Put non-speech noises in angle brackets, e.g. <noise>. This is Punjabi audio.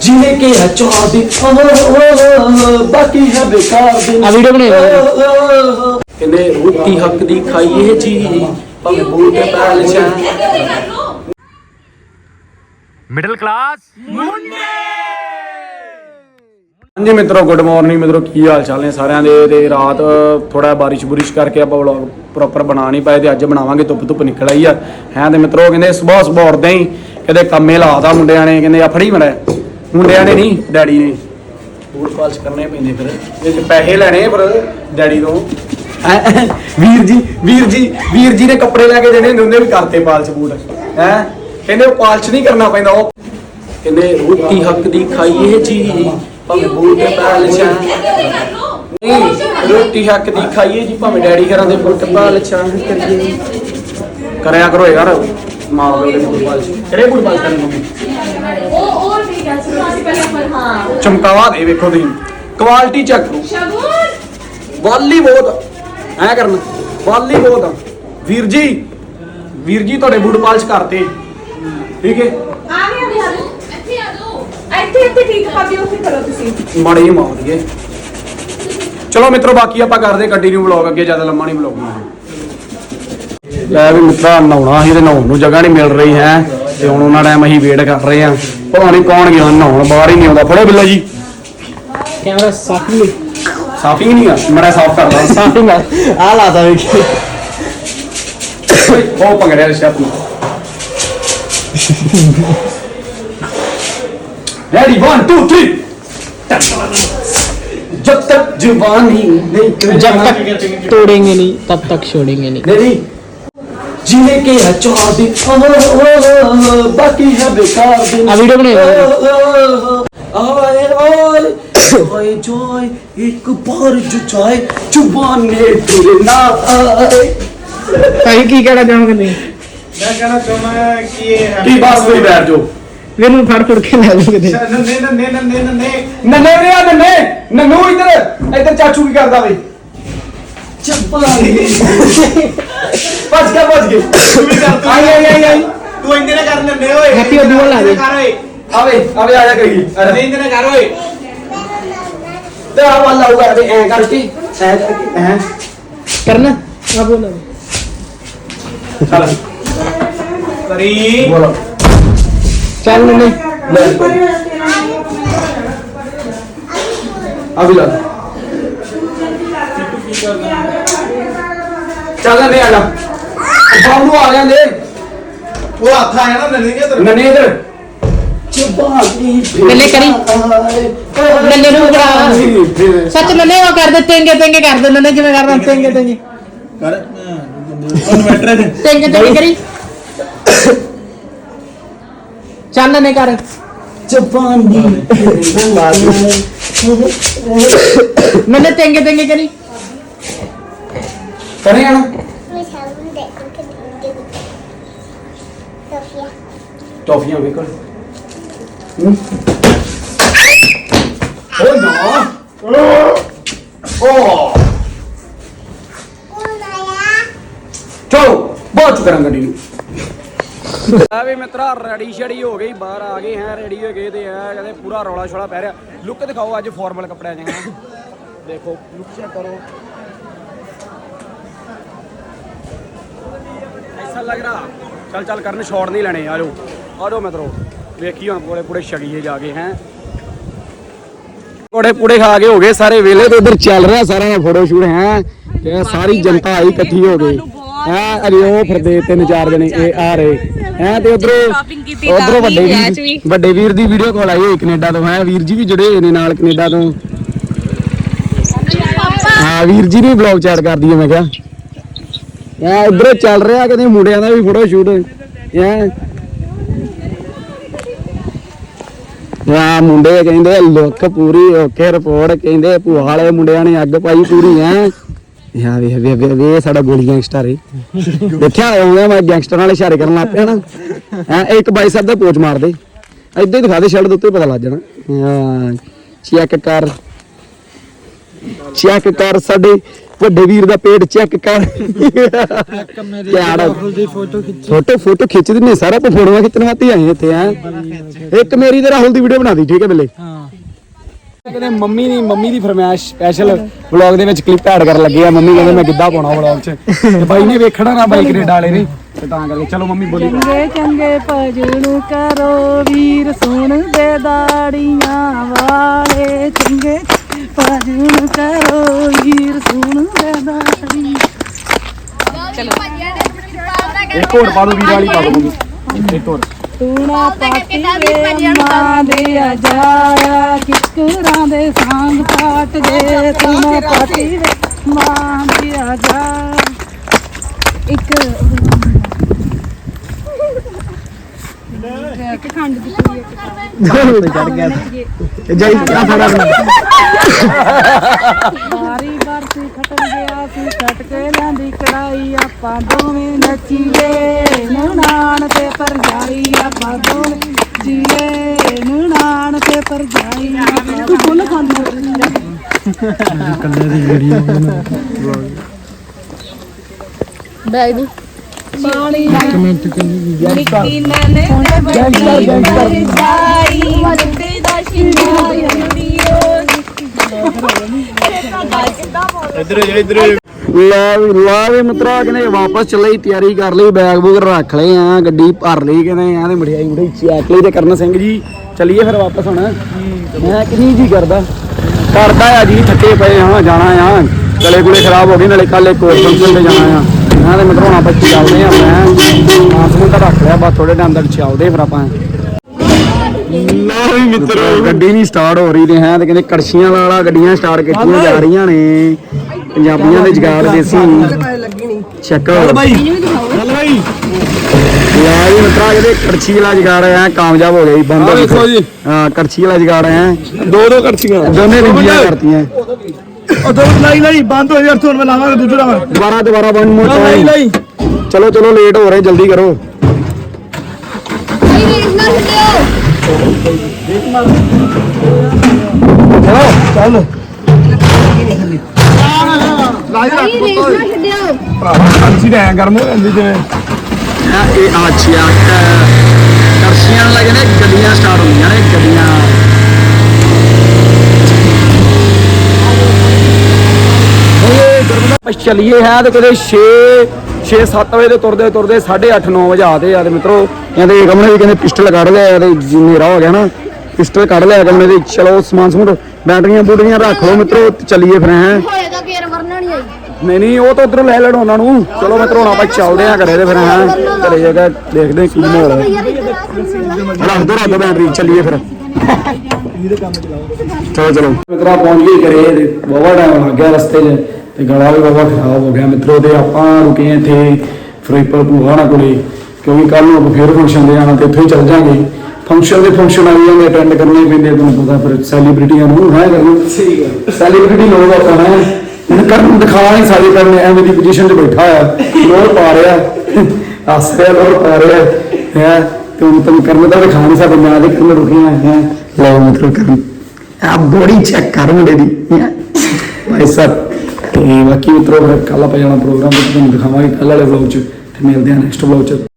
ਜਿਵੇਂ ਕਿ ਹੈ ਦੀ ਓਹ, ਬਾਕੀ ਹੈ ਬੇਕਾਰ ਦੀ ਆ ਵੀਡੀਓ ਬਣਾਈ ਕਹਿੰਦੇ ਰੋਟੀ ਹੱਕ ਦੀ ਖਾਈਏ ਜੀ ਭਾਵੇਂ ਬੂਟ ਪੈਲ ਚਾ ਮਿਡਲ ਕਲਾਸ ਹਾਂਜੀ ਮਿੱਤਰੋ ਗੁੱਡ ਮਾਰਨਿੰਗ ਮਿੱਤਰੋ ਕੀ ਹਾਲ ਚਾਲ ਨੇ ਸਾਰਿਆਂ ਦੇ? ਤੇ ਰਾਤ ਥੋੜਾ ਬਾਰਿਸ਼ ਬੁਰਿਸ਼ ਕਰਕੇ ਆਪਾਂ ਵਲੌਗ ਪ੍ਰੋਪਰ ਬਣਾ ਨਹੀਂ ਪਾਏ ਤੇ ਅੱਜ ਬਣਾਵਾਂਗੇ ਧੁੱਪ ਧੁੱਪ ਨਿਕਲ ਆਈ ਆ। ਹੈ ਤੇ ਮਿੱਤਰੋ ਕਹਿੰਦੇ ਸਵੇਰ ਸਵੇਰ ਉੱਠਦੇ ਹੀ ਕਹਿੰਦੇ ਕੰਮੇ ਲਾਤਾ ਮੁੰਡਿਆਂ ਨੇ ਕਹਿੰਦੇ ਆ ਫੜੀ ਮੜਾ। ਮੁੰਡਿਆਂ ਨੇ ਨਹੀਂ ਡੈਡੀ ਨੇ। ਬੂਟ ਪਾਲਸ਼ ਕਰਨੇ ਪੈਂਦੇ ਫਿਰ। ਇਹ ਪੈਸੇ ਲੈਣੇ ਪਰ ਡੈਡੀ ਤੋਂ। ਹੈਂ? ਵੀਰ ਜੀ ਵੀਰ ਜੀ ਵੀਰ ਜੀ ਨੇ ਕੱਪੜੇ ਲੈ ਕੇ ਦੇਣੇ ਹੁੰਦੇ ਉਹਨੇ ਵੀ ਕਰਤੇ ਪਾਲਸ਼ ਬੂਟ। ਹੈ? ਕਹਿੰਦੇ ਉਹ ਪਾਲਸ਼ ਨਹੀਂ ਕਰਨਾ ਪੈਂਦਾ ਉਹ ਕਹਿੰਦੇ ਰੋਟੀ ਹੱਕ ਦੀ ਖਾਈਏ ਜੀ ਭਾਵੇਂ ਬੂਟ ਪੈਲ ਚਾ ਨਹੀਂ ਰੋਟੀ ਹੱਕ ਦੀ ਖਾਈਏ ਜੀ ਭਾਵੇਂ ਡੈਡੀ ਘਰਾਂ ਦੇ ਬੂਟ ਪੈਲ ਚਾ ਕਰੀਏ? ਕਰਿਆ ਕਰੋ ਯਾਰ। ਪਾਲ ਕਿਹੜੇ ਬੂਟ ਪਾਲ ਕਰਨੇ ਮੰਮੀ ਉਹ ਉਹ ਠੀਕ ਹੈ ਸੁਣੋ ਅਸੀਂ ਪਹਿਲਾਂ ਪਰ ਹਾਂ। ਚਮਕਾਵਾ ਦੇ ਵੇਖੋ ਤੁਸੀਂ। ਕੁਆਲਿਟੀ ਚੈੱਕ ਕਰੋ। ਸ਼ਗੁਨ! ਵਾਲੀ ਬਹੁਤ ਐ ਕਰਨਾ। ਵਾਲੀ ਬਹੁਤ। ਵੀਰ ਜੀ ਵੀਰ ਜੀ ਤੁਹਾਡੇ ਬੂਟ ਪਾਲਿਸ਼ ਕਰਤੇ ਠੀਕ ਹੈ? ਆ ਗਿਆ ਵੀ ਹਾਲੂ ਇੱਥੇ ਆ ਦੋ ਇੱਥੇ ਇੱਥੇ ਠੀਕ ਭਾਬੀ ਉੱਥੇ ਕਰੋ ਤੁਸੀਂ। ਮਾੜੇ ਹੀ ਮਾਰ ਦਈਏ ਚਲੋ ਮਿੱਤਰੋ ਬਾਕੀ ਆਪਾਂ ਕਰਦੇ ਕੰਟੀਨਿਊ ਵਲੌਗ ਅੱਗੇ ਜ਼ਿਆਦਾ ਲੰਮਾ ਨਹੀਂ ਵਲੌਗ ਬਣਾਉਣਾ। ਲੈ ਵੀ ਮਿੱਤਰਾ ਨਹਾਉਣਾ ਸੀ ਤੇ ਨਹਾਉਣ ਨੂੰ ਜਗ੍ਹਾ ਨਹੀਂ ਮਿਲ ਰਹੀ ਹੈ ਤੇ ਹੁਣ ਉਹਨਾਂ ਟਾਈਮ ਅਸੀਂ ਵੇਟ ਕਰ ਰਹੇ ਆ ਪਤਾ ਨਹੀਂ ਕੌਣ ਗਿਆ ਨਹਾਉਣ ਬਾਹਰ ਹੀ ਨਹੀਂ ਆਉਂਦਾ ਫੜੋ ਬਿੱਲਾ ਜੀ ਕੈਮਰਾ ਸਾਫੀ ਸਾਫਿੰਗ ਨਹੀਂ ਆ ਮੜਾ ਸਾਫ ਕਰਦਾ <laughs> ਸਾਫੀ ਨਾਲ ਆ ਲਾਤਾ ਵੇਖ ਉਹ ਪੰਗੜਿਆ ਰਿਸ਼ਾ ਤੂੰ Ready, one, two, three. जब तक जवानी नहीं जब तक तोड़ेंगे नहीं तब तक छोड़ेंगे नहीं नहीं ਜਿਵੇਂ ਕਿ ਹਚਾ ਦੇ ਓਹ ਬਾਕੀ ਹੈ ਬੇਕਾਰ ਦੇ ਆ ਵੀਡੀਓ ਬਣੇ ਆਵਾਜ਼ ਰੋਲ ਹੋਏ ਜੋਏ ਇੱਕ ਬਾਰ ਜੁਚਾਏ ਜ਼ੁਬਾਨ ਨੇ ਤੇਰੇ ਨਾਲ। ਭਾਈ ਕੀ ਕਹਿਣਾ ਚਾਹੋਗੇ ਮੈਂ ਕਹਿਣਾ ਚਾਹੁੰਦਾ ਕਿ ਇਹ ਹੈ ਕੀ ਬਸ ਵੀ ਬੈਠ ਜਾਓ। ਮੈਨੂੰ ਫੜ ਫੜ ਕੇ ਲੈ ਲਓਗੇ ਤੁਸੀਂ। ਨੰਨੇ ਨੰਨੇ ਨੰਨੇ ਨੰਨੇ। ਨੰਨੇ ਨੰਨੇ ਨੰਨੇ। ਨੰਨੂ ਇੱਧਰ ਇੱਧਰ ਚਾਚੂ ਕੀ ਕਰਦਾ ਵੇ? ਚੱਪਾਂਗੇ ਭੱਜ ਗਿਆ ਭੱਜ ਗਿਆ ਤੂੰ ਵੀ ਕਰ ਤੂੰ ਆਈ ਆਈ ਆਈ ਆਈ ਤੂੰ ਇੰਦੇ ਨਾ ਕਰ ਨੰਨੇ ਓਏ Happy ਹੋਲੀ ਬੋਲ ਲਾ ਦੇ। ਕਰ ਓਏ ਆਵੇ ਆਵੇ ਆ ਜਾ ਕਰੀ ਅਰੇ ਇੰਦੇ ਨਾ ਕਰ ਓਏ ਤੇ ਆ ਵਾਲਾ ਹੋਗਾ ਤੇ ਐ ਕਰਕੇ ਐ ਕਰਕੇ ਐ ਕਰਨਾ ਆ ਬੋਲੋ ਚੱਲ ਕਰੀ ਬੋਲੋ ਚੱਲ ਨੇ ਲੈ ਆ ਵੀ ਲਾ ਚੱਲ ਨੇ ਆ ਜਾ। ਬਾਬੂ ਆ ਜਾਂਦੇ ਉਹ ਹੱਥ ਆਇਆ ਨਾ ਨੰਨੇ ਕੇ ਤੇਰੇ ਨੰਨੇ ਇੱਧਰ। ਚਬਾਲੀ ਨੰਨੇ ਕਰੀ। ਨੰਨੇ ਨੂੰ ਬਣਾ। ਸੱਚ ਨਨੇ ਉਹ ਕਰ ਦੇ ਤੇਂਗੇ ਤੇਂਗੇ ਕਰ ਦੇ। ਨਨੇ ਕਿਵੇਂ ਕਰਦਾ ਤੇਂਗੇ ਤੇਂਗੇ ਕਰ ਉਹਨੂੰ ਮੈਟਰ ਦੇ। ਤੇਂਗੇ ਤੇਂਗੇ ਕਰੀ। ਚੱਲ ਨਨੇ ਕਰ। ਜਵਾਨੀ ਨਨੇ ਤੇਂਗੇ ਤੇਂਗੇ ਕਰੀ। ਕਰੇ ਜਾਣਾ ਮੈਂ ਸਾਬੂਨ ਦੇ ਨਾ। ਓ। ਚਲੋ ਬਾਅਦ ਚ ਕਰਾਂਗੇ ਗੱਡੀ ਨੂੰ ਆ ਵੀ ਮਿੱਤਰਾ ਰੈਡੀ ਸ਼ੈਡੀ ਹੋ ਗਈ ਬਾਹਰ ਆ ਗਏ ਹੈ ਰੈਡੀ ਹੋ ਗਏ ਤੇ ਆ ਕਹਿੰਦੇ ਪੂਰਾ ਰੌਲਾ ਛੋਲਾ ਪੈ ਰਿਹਾ। ਲੁੱਕ ਦਿਖਾਓ ਅੱਜ ਫਾਰਮਲ ਕੱਪੜਿਆਂ ਦੇ। ਦੇਖੋ ਲੁੱਕ ਚੈੱਕ ਕਰੋ। ਐਸਾ ਲੱਗ ਰਹਾ। ਚੱਲ ਚੱਲ ਕਰਨ ਸ਼ਾਟ ਨਹੀਂ ਲੈਣੇ ਆਜੋ ਆਜੋ ਮਿੱਤਰੋ। ਵੇਖੀ ਹੁਣ ਪੂਰੇ ਪੂਰੇ ਛਗੀਏ ਜਾ ਕੇ ਹੈ। ਕੋੜੇ ਪੂੜੇ ਖਾ ਕੇ ਹੋ ਗਏ ਸਾਰੇ ਵੇਲੇ ਤੇ ਉਧਰ ਚੱਲ ਰਿਹਾ ਸਾਰਿਆਂ ਦਾ ਫੋਟੋ ਸ਼ੂਟ ਹੈ। ਤੇ ਸਾਰੀ ਜਨਤਾ ਆਈ ਇਕੱਠੀ ਹੋ ਗਈ। ਹੈ ਅਰੇ ਉਹ ਫਿਰਦੇ ਤਿੰਨ ਚਾਰ ਜਣੇ ਇਹ ਆ ਰਹੇ। ਹੈ ਤੇ ਉਧਰੋਂ ਉਧਰੋਂ ਵੱਡੇ ਵੀਰ ਵੱਡੇ ਵੀਰ ਦੀ ਵੀਡੀਓ ਕਾਲ ਆਈ ਹੋਈ ਕੈਨੇਡਾ ਤੋਂ ਹੈ। ਵੀਰ ਜੀ ਵੀ ਜੁੜੇ ਹੋਏ ਨੇ ਨਾਲ ਕੈਨੇਡਾ ਤੋਂ। ਹਾਂ ਵੀਰ ਜੀ ਨੇ ਵਲੌਗ ਚੈਟ ਕਰਦੀ ਹੈ ਮੈਂ ਕਿਹਾ। ਯਾ ਉਧਰੋਂ ਚੱਲ ਰਿਹਾ ਕਹਿੰਦੇ ਮੁੰਡਿਆਂ ਦਾ ਵੀ ਫੋਟੋ ਸ਼ੂਟ ਯਾ ਯਾ ਮੁੰਡੇ ਕਹਿੰਦੇ ਲੁੱਕ ਪੂਰੀ, ਓਕੇ ਰਿਪੋਰਟ ਕਹਿੰਦੇ ਭੂਆ ਵਾਲੇ ਮੁੰਡਿਆਂ ਨੇ ਅੱਗ ਪਾਈ ਪੂਰੀ ਹੈ ਯਾ ਵੇ ਵੇ ਵੇ ਵੇ ਸਾਡਾ ਗੋਲੀ ਗੈਂਗਸਟਰ ਹੈ ਦੇਖਿਆ ਆਉਂਦਾ ਮੈਂ ਗੈਂਗਸਟਰਾਂ ਨਾਲ ਇਸ਼ਾਰੇ ਕਰਨ ਲੱਗ ਪਿਆ ਨਾ। ਹਾਂ ਇੱਕ ਬਾਈ ਸਾਹਿਬ ਦਾ ਪੋਚ ਮਾਰ ਦੇ ਏਦਾਂ ਹੀ ਦਿਖਾ ਦੇ ਸ਼ਰਟ ਦੇ ਉੱਤੇ, ਪਤਾ ਲੱਗ ਜਾਣਾ। ਹਾਂ ਚੈੱਕ ਕਰ। ਚੈੱਕ ਕਰ ਸਾਡੇ ਵੱਡੇ ਵੀਰ ਦਾ ਪੇਟ ਚੈੱਕ ਕਰ। ਕਿਹੜਾ ਫੋਟੋ ਖਿੱਚ। ਫੋਟੋ ਫੋਟੋ ਖਿੱਚ ਦਿੰਨੇ ਸਾਰਾ ਆਪਾਂ ਫੋਟੋਆਂ ਖਿੱਚਣ ਵਾਸਤੇ ਆਏ ਇੱਥੇ ਆ ਇੱਕ ਮੇਰੀ ਤੇ ਰਾਹੁਲ ਦੀ ਵੀਡੀਓ ਬਣਾ ਦੀ ਠੀਕ ਹੈ ਬਿੱਲੇ। ਹਾਂ। ਕਹਿੰਦੇ ਮੰਮੀ ਦੀ ਮੰਮੀ ਦੀ ਫਰਮਾਇਸ਼ ਸਪੈਸ਼ਲ ਵਲੌਗ ਦੇ ਵਿੱਚ ਕਲਿੱਪ ਐਡ ਕਰਨ ਲੱਗੇ ਆ। ਮੰਮੀ ਕਹਿੰਦੇ ਮੈਂ ਗਿੱਧਾ ਪਾਉਣਾ ਵਲੌਗ 'ਚ। ਤੇ ਬਾਈ ਨੇ ਵੇਖਣਾ ਨਾ ਬਾਈ ਕੈਨੇਡਾ ਵਾਲੇ ਨੇ। ਤੇ ਤਾਂ ਕਰਕੇ ਚਲੋ ਮੰਮੀ ਬੋਲੀ। ਚੰਗੇ ਚੰਗੇ ਭਜਨ ਕਰੋ ਵੀਰ ਸੁਣਦੇ ਦਾੜੀਆਂ ਵਾਲੇ। ਚੰਗੇ ਭਜਨ ਕਰੋ ਵੀਰ ਸੁਣਦੇ ਦਾੜੀਆਂ ਇੱਕ ਹੋਰ ਪਾ ਦੋ ਵੀਰ ਵਾਲੀ ਪਾ ਦੋ ਇੱਕ ਹੋਰ। ਤੂਣਾ ਪਾਟੀ ਵੇ ਮਾਂ ਦੇ ਆ ਜਾਇਆ ਕਿਕਰਾਂ ਦੇ ਸੰਗ ਪਾਟ ਦੇ ਤੂਣਾ ਪਾਟੀ ਵੇ ਮਾਂ ਦੇ ਆ ਜਾ ਇੱਕ ਇੱਕ ਖੰਡ ਦੀ ਪੂਰੀ ਚੜ ਗਿਆ ਜਾਈ ਆ ਫੜਾ ਬਾਰੀ ਬਰਸੀ ਖਟਣ ਗਿਆ ਸੀ ਛਟ ਕੇ ਲਿਆਂਦੀ ਕੜਾਈ ਆਪਾਂ ਦੋਵੇਂ ਨੱਚੀਏ ਨਨਾਣ ਤੇ ਪਰਜਾਈ ਆਪਾਂ ਦੋਵੇਂ ਜੀਏ ਨਨਾਣ ਤੇ ਪਰਜਾਈ ਤੂੰ ਫੁੱਲ ਖਾਂਦਾ ਬੈਗ ਦੀ। ਪਾਣੀ ਕਮੈਂਟ ਕਰਨੀ ਮਿੱਟੀ ਨਾਲੇ ਤੇ ਬੜੀ ਜਾਈ ਮਿੱਟੀ ਦਾ ਸ਼ਿੰਗਾਰ ਇੱਧਰ ਜਾ ਇੱਧਰ ਲੈ ਵੀ ਲਾ ਵੀ ਮਿੱਤਰਾ ਕਹਿੰਦੇ ਵਾਪਸ ਚੱਲੇ ਤਿਆਰੀ ਕਰ ਲਈ ਬੈਗ ਬੂਗ ਰੱਖ ਲਏ ਆ ਗੱਡੀ ਭਰ ਲਈ ਕਹਿੰਦੇ ਆ ਤੇ ਮਠਿਆਈ ਮਠਿਆਈ ਚੈੱਕ ਲਈ ਤੇ ਕਰਨ ਸਿੰਘ ਜੀ ਚੱਲੀਏ ਫਿਰ ਵਾਪਸ ਹੁਣ। ਮੈਂ ਕਿੰਨੀ ਜੀ ਕਰਦਾ? ਕਰਦਾ ਆ ਜੀ ਥੱਕੇ ਪਏ ਹਾਂ ਜਾਣਾ ਆ। ਗਲੇ ਗੁਲੇ ਖਰਾਬ ਹੋ ਗਏ ਨਾਲੇ ਕੱਲ ਇੱਕ ਹੋਰ ਫੰਕਸ਼ਨ ਤੇ ਜਾਣਾ ਆ। ਮੈਂ ਤੇ ਮਿੱਤਰੋਂ ਆਪਾਂ ਚੱਲਦੇ ਆ ਮੈਂ ਮਾਸਮੂਨ ਤਾਂ ਰੱਖ ਲਿਆ ਬਸ ਥੋੜੇ ਟਾਈਮ ਤੱਕ ਚੱਲਦੇ ਫਿਰ ਆਪਾਂ। ਵੀ ਮਿੱਤਰੋ। ਗੱਡੀ ਨਹੀਂ ਸਟਾਰਟ ਹੋ ਰਹੀ ਤੇ ਹੈ ਤੇ ਕਹਿੰਦੇ ਕੜਛੀਆਂ ਵਾਲਾ ਗੱਡੀਆਂ ਸਟਾਰਟ ਕੀਤੀਆਂ ਜਾ ਰਹੀਆਂ ਨੇ। ਪੰਜਾਬੀਆਂ ਦੇ ਜਗਾੜ ਦੇਸੀ। ਚੈੱਕ ਕਰੋ ਬਾਈ। ਚੱਲ ਬਾਈ। ਲੈ ਜੀ ਮਿੱਤਰਾ ਜਿਹੜੇ ਕੜਛੀ ਵਾਲਾ ਜਗਾੜ ਆ ਕਾਮਯਾਬ ਹੋ ਗਿਆ ਜੀ ਬੰਦ ਹੋ ਜੀ। ਹਾਂ ਕੜਛੀ ਵਾਲਾ ਜਗਾੜ ਆ ਦੋ ਦੋ ਕਰਚੀਆਂ ਦੋਨੇ ਰਿੰਗੀਆਂ ਕਰਤੀਆਂ। ਉਹ ਦੋ ਲਾਈ ਲਾਈ ਬੰਦ ਹੋ ਯਾਰ ਤੁਹਾਨੂੰ ਮੈਂ ਲਾਵਾਂਗਾ ਦੂਜਾ ਲਾਵਾਂ ਦੁਬਾਰਾ ਦੁਬਾਰਾ ਵਨ ਮੋਰ ਲਾਈ ਲਾਈ। ਚਲੋ ਚਲੋ ਲੇਟ ਹੋ ਰਹੇ ਜਲਦੀ ਕਰੋ। ਚਲੋ ਚੱਲ। ਲਾਈ ਰੱਖ ਪੁੱਤੋ। ਕਰਚੀ ਤਾਂ ਐਂ ਗਰਮ ਹੋ ਜਾਂਦੀ ਜਿਵੇਂ। ਆ ਇਹ ਆਚਿਆ ਨਾਲ ਲੱਗਦੇ ਗੱਡੀਆਂ ਸਟਾਰਟ ਹੁੰਦੀਆਂ ਨੇ ਗੱਡੀਆਂ ਆਪਾਂ ਚੱਲੀਏ ਹੈ ਤੇ ਕਦੇ 6 6 7 ਵਜੇ ਦੇ ਤੁਰਦੇ ਤੁਰਦੇ 8:30 9 ਵਜੇ ਆਦੇ ਆ ਤੇ ਮਿੱਤਰੋ ਕਹਿੰਦੇ ਗਮਨੇ ਵੀ ਕਹਿੰਦੇ ਪਿਸਟਲ ਕੱਢ ਲਿਆ ਤੇ ਮੇਰਾ ਹੋ ਗਿਆ ਨਾ। ਪਿਸਟਲ ਕੱਢ ਲਿਆ ਗਮਨੇ ਦੇ ਚਲੋ ਸਮਾਨ ਸਮੂਨ ਬੈਟਰੀਆਂ ਬੂਟਰੀਆਂ ਰੱਖ ਲਓ ਮਿੱਤਰੋ ਚੱਲੀਏ ਫਿਰ ਹੈ। ਹੋਏਗਾ ਨਹੀਂ ਆਈ ਨਹੀਂ ਨਹੀਂ ਉਹ ਤਾਂ ਉਧਰੋਂ ਲੈ ਲੈਣ ਉਹਨਾਂ ਨੂੰ। ਚਲੋ ਮਿੱਤਰੋ ਹੁਣ ਆਪਾਂ ਚੱਲਦੇ ਆ ਘਰੇ ਤੇ ਫਿਰ ਹੈ। ਘਰੇ ਜਾ ਕੇ ਦੇਖਦੇ ਕੀ ਮਾਹੌਲ ਹੈ ਰੱਖ ਦੋ ਰੱਖ ਦੋ ਬੈਟਰੀ ਚੱਲੀਏ ਫਿਰ। ਚਲੋ ਚਲੋ। ਮਿੱਤਰਾ ਪਹੁੰਚ ਗਏ ਘਰੇ ਬਹੁਤ ਟਾਈਮ ਲੱਗ ਗਿਆ ਰਸਤੇ 'ਚ। ਤੇ ਗਲਾ ਵੀ ਬਹੁਤ ਖਰਾਬ ਹੋ ਗਿਆ ਮਿੱਤਰੋ ਤੇ ਆਪਾਂ ਰੁਕੇ ਇੱਥੇ ਫਿਰੋਜ਼ਪੁਰ ਭੂਆਣਾ ਕੋਲੇ ਕਿਉਂਕਿ ਕੱਲ ਨੂੰ ਆਪਾਂ ਫੇਰ ਫੰਕਸ਼ਨ ਦੇ ਜਾਣਾ ਤੇ ਇੱਥੇ ਹੀ ਚੱਲ ਜਾਾਂਗੇ। ਫੰਕਸ਼ਨ ਦੇ ਫੰਕਸ਼ਨ ਆ ਜਾਂਦੇ ਅਟੈਂਡ ਕਰਨੇ ਹੀ ਪੈਂਦੇ ਤੁਹਾਨੂੰ ਪਤਾ ਫਿਰ ਸੈਲੀਬ੍ਰਿਟੀਆਂ ਨੂੰ ਹਾਂ ਕਰਨਾ ਸਹੀ ਗੱਲ। ਸੈਲੀਬ੍ਰਿਟੀ ਲੋਕ ਆਪਾਂ ਹੈ ਇਹਨੂੰ ਕਰਨ ਦਿਖਾ ਨਹੀਂ ਸਕਦੇ ਕਰਨ ਐਵੇਂ ਦੀ ਪੋਜੀਸ਼ਨ ਤੇ ਬੈਠਾ ਆ। ਲੋਰ ਪਾ ਰਿਹਾ ਹੱਸ ਰਿਹਾ ਲੋਰ ਪਾ ਰਿਹਾ। ਹੈ ਤੇ ਹੁਣ ਤੁਮ ਕਰਨ ਦਾ ਦਿਖਾ ਨਹੀਂ ਸਕਦੇ ਮੈਂ ਤੇ ਕਰਨ ਰੁਕੀਆਂ ਹੈ। ਲਓ ਮਿੱਤਰੋ ਕਰਨ। ਆ ਬੋਡੀ ਚੈੱਕ ਕਰ ਮੁੰਡੇ ਦੀ ਹੈਂ। ਭਾਈ ਸਾਹਿਬ ਤੇ ਬਾਕੀ ਮਿੱਤਰੋ ਫਿਰ ਕੱਲ ਆਪਾਂ ਜਾਣਾ ਪ੍ਰੋਗਰਾਮ ਤੇ ਤੁਹਾਨੂੰ ਦਿਖਾਵਾਂਗੇ ਕੱਲ ਵਾਲੇ ਵਲੌਗ ਚ